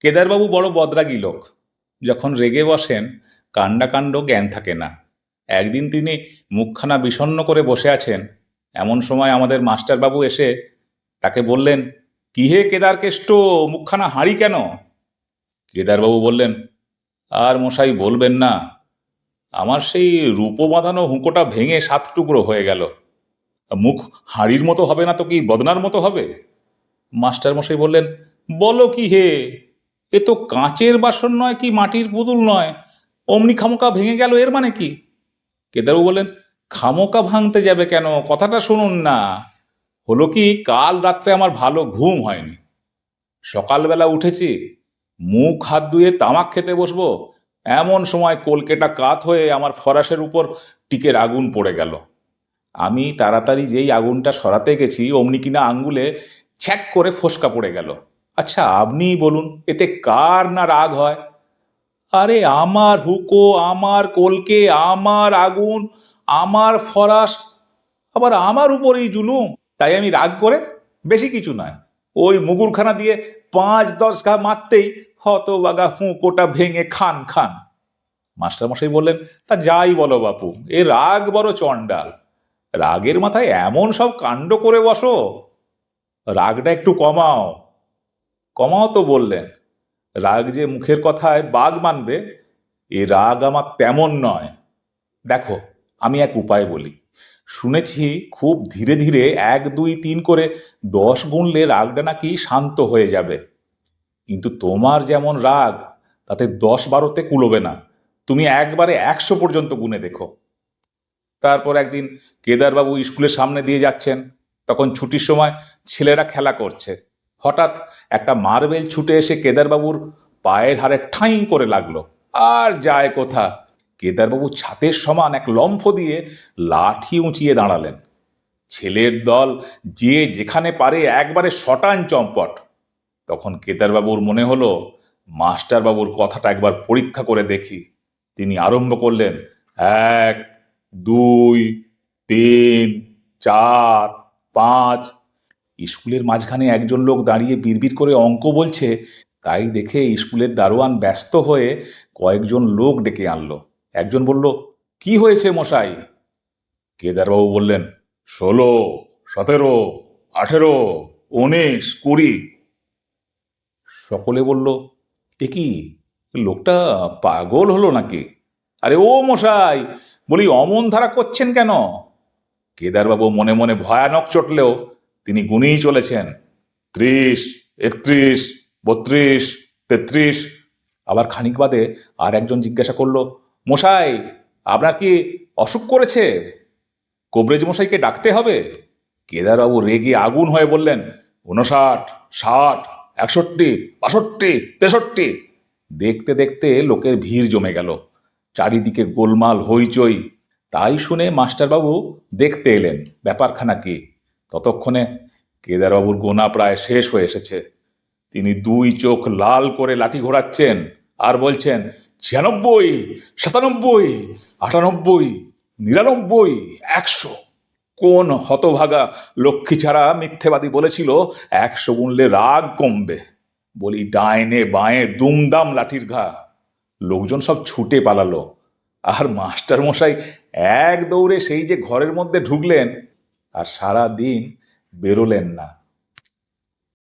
কেদারবাবু বড় বদরাগী লোক। যখন রেগে বসেন, কাণ্ডাকাণ্ড জ্ঞান থাকে না। একদিন তিনি মুখখানা বিষণ্ণ করে বসে আছেন। এমন সময় আমাদের মাস্টারবাবু এসে তাকে বললেন, কি হে কেদার কেষ্ট মুখখানা হাঁড়ি কেন? কেদারবাবু বললেন, আর মশাই বলবেন না, আমার সেই রূপো বাঁধানো হুঁকোটা ভেঙে সাত টুকরো হয়ে গেল। মুখ হাঁড়ির মতো হবে না তো কি বদনার মতো হবে? মাস্টার মশাই বললেন, বলো কি হে এ তো কাঁচের বাসন নয় কি মাটির পুতুল নয়? অমনি খামোকা ভেঙে গেল এর মানে কি? কেদারবাবু বললেন, খামোকা ভাঙতে যাবে কেন? কথাটা শুনুন না। হলো কি, কাল রাত্রে আমার ভালো ঘুম হয়নি। সকালবেলা উঠেছি, মুখ হাত ধুয়ে তামাক খেতে বসবো। এমন সময় কলকেটা কাত হয়ে আমার ফরাসের উপর টিকের আগুন পড়ে গেল। আমি তাড়াতাড়ি যেই আগুনটা সরাতে গেছি, অমনি কিনা আঙ্গুলে ছ্যাক করে ফোসকা পড়ে গেল। আচ্ছা আপনিই বলুন, এতে কার না রাগ হয়? আরে, আমার হুকো, আমার কলকে, আমার আগুন, আমার ফরাস, আবার আমার উপরেই জুলুম। তাই আমি রাগ করে বেশি কিছু নয়। ওই মুগুরখানা দিয়ে পাঁচ, দশ ঘা মারতেই হত হতবাগা হুঁকোটা ভেঙে খান খান। মাস্টারমশাই বললেন, তা যাই বলো বাপু, এ রাগ বড় চণ্ডাল। রাগের মাথায় এমন সব কাণ্ড করে বসো। রাগটা একটু কমাও। কমাও তো বললেন, রাগ যে মুখের কথায় বাঘ মানবে, এ রাগ আমার তেমন নয়। দেখো, আমি এক উপায় বলি। শুনেছি খুব ধীরে ধীরে এক, দুই, তিন করে দশ গুনলে রাগটা নাকি শান্ত হয়ে যাবে। কিন্তু তোমার যেমন রাগ, তাতে দশ বারোতে কুলোবে না। তুমি একবারে একশো পর্যন্ত গুনে দেখো। তারপর একদিন কেদারবাবু স্কুলের সামনে দিয়ে যাচ্ছেন, তখন ছুটির সময় ছেলেরা খেলা করছে। হঠাৎ একটা মার্বেল ছুটে এসে কেদারবাবুর পায়ের হারে ঠাঁই করে লাগল। আর যায় কোথা? কেদারবাবু ছাতের সমান এক লম্ফ দিয়ে লাঠি উঁচিয়ে দাঁড়ালেন। ছেলের দল যে যেখানে পারে একবারে শটান চম্পট। তখন কেদারবাবুর মনে হলো, মাস্টারবাবুর কথাটা একবার পরীক্ষা করে দেখি। তিনি আরম্ভ করলেন, এক, দুই, তিন, চার, পাঁচ স্কুলের মাঝখানে একজন লোক দাঁড়িয়ে বিড়বিড় করে অঙ্ক বলছে, তাই দেখে স্কুলের দারোয়ান ব্যস্ত হয়ে কয়েকজন লোক ডেকে আনলো। একজন বলল, কি হয়েছে মশাই? কেদারবাবু বললেন, ষোলো, সতেরো, আঠেরো, উনিশ, কুড়ি। সকলে বলল, এ কি, লোকটা পাগল হলো নাকি? আরে ও মশাই, বলি অমন ধারা করছেন কেন? কেদারবাবু মনে মনে ভয়ানক চটলেও তিনি গুনেই চলেছেন। ত্রিশ, একত্রিশ, বত্রিশ, তেত্রিশ। আবার খানিক বাদে আর একজন জিজ্ঞাসা করল, মশাই, আপনার কি অসুখ করেছে? কবরেজ মশাইকে ডাকতে হবে? কেদারবাবু রেগে আগুন হয়ে বললেন উনষাট ষাট, একষট্টি, বাষট্টি, তেষট্টি। দেখতে দেখতে লোকের ভিড় জমে গেল। চারিদিকে গোলমাল হইচই। তাই শুনে মাস্টারবাবু দেখতে এলেন। ব্যাপারখানা কি? ততক্ষণে কেদারবাবুর গোনা প্রায় শেষ হয়ে এসেছে। তিনি দুই চোখ লাল করে লাঠি ঘোরাচ্ছেন আর বলছেন, ছিয়ানব্বই, সাতানব্বই, আটানব্বই, নিরানব্বই, একশো। কোন হতভাগা লক্ষ্মী ছাড়া মিথ্যেবাদী বলেছিল, একশো গুনলে রাগ কমবে। বলি, ডাইনে বাঁয়ে দুমদাম লাঠির ঘা। লোকজন সব ছুটে পালালো। আর মাস্টার মশাই এক দৌড়ে সেই যে ঘরের মধ্যে ঢুকলেন আর সারা দিন বেরোলেন না।